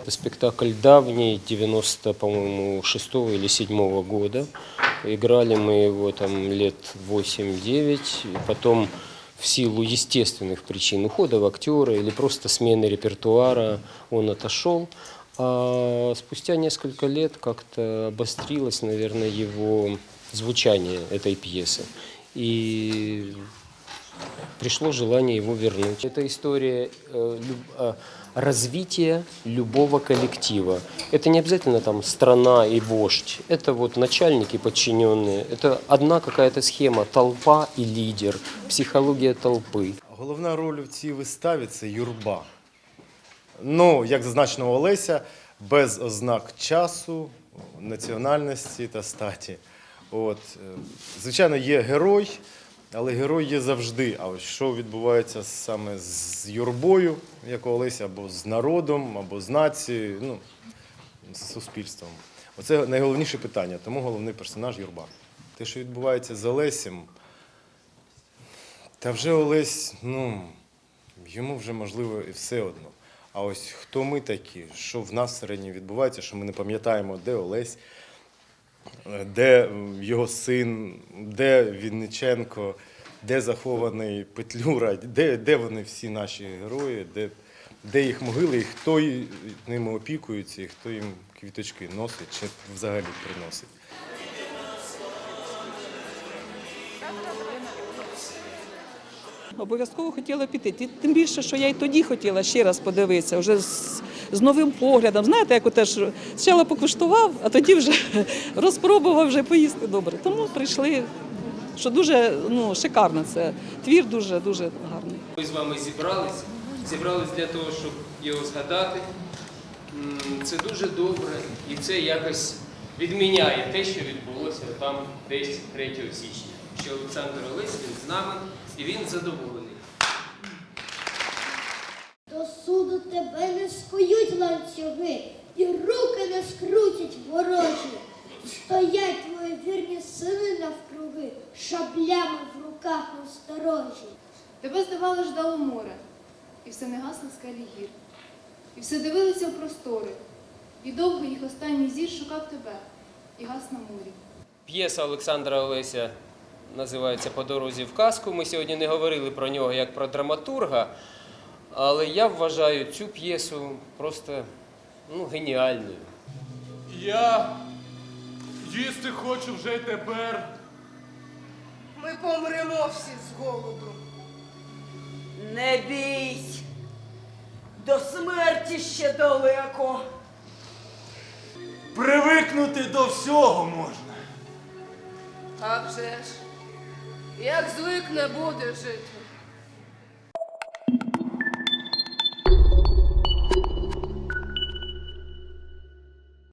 Это спектакль давний, 90, по-моему, 6 или 7 года. Играли мы его там лет 8-9, и потом в силу естественных причин ухода в актера или просто смены репертуара он отошел. А спустя несколько лет как-то обострилось, наверное, его звучание этой пьесы. И пришло желание его вернуть. Это история э, люб- э, развития любого коллектива. Это не обязательно там страна и вождь. Это вот начальники, подчиненные. Это одна какая-то схема. Толпа и лидер. Психология толпы. Головна роль в цій виставі це юрба. Ну, як зазначено у Олеся, без ознак часу, національності та статі. От, е, звичайно, є герой, але герой є завжди. А ось що відбувається саме з юрбою, як у Олеся, або з народом, або з нацією, ну, з суспільством. Оце найголовніше питання, тому головний персонаж юрба. Те, що відбувається з Олесем, та вже Олесь, ну, йому вже можливо і все одно. А ось хто ми такі, що в нас всередині відбувається, що ми не пам'ятаємо, де Олесь, де його син, де Вінниченко, де захований Петлюра, де, де вони всі наші герої, де, де їх могили, і хто ними опікується, і хто їм квіточки носить чи взагалі приносить. Обов'язково хотіла піти. Тим більше, що я й тоді хотіла ще раз подивитися, вже з, з новим поглядом. Знаєте, як теж спочатку покуштував, а тоді вже розпробував вже поїсти добре. Тому прийшли, що дуже ну, шикарно це. Твір дуже дуже гарний. Ми з вами зібрались, зібрались для того, щоб його згадати. Це дуже добре, і це якось відміняє те, що відбулося там десь 3 січня. Що Олександр Олесь він з нами і він задоволений. До суду тебе не скують ланцюги, і руки не скрутять ворожі. Стоять твої вірні сини навкруги, шаблями в руках осторожі. Тебе, здавалось, ждало море, і все не гасло скелі гір. І все дивилися в простори, і довго їх останній зір шукав тебе, і гас на морі. П'єса Олександра Олеся називається По дорозі в казку. Ми сьогодні не говорили про нього як про драматурга, але я вважаю цю п'єсу просто ну, геніальною. Я їсти хочу вже й тепер. Ми помремо всі з голоду. Не бійсь, до смерті ще далеко. Привикнути до всього можна. А вже ж, як звик не буде жити.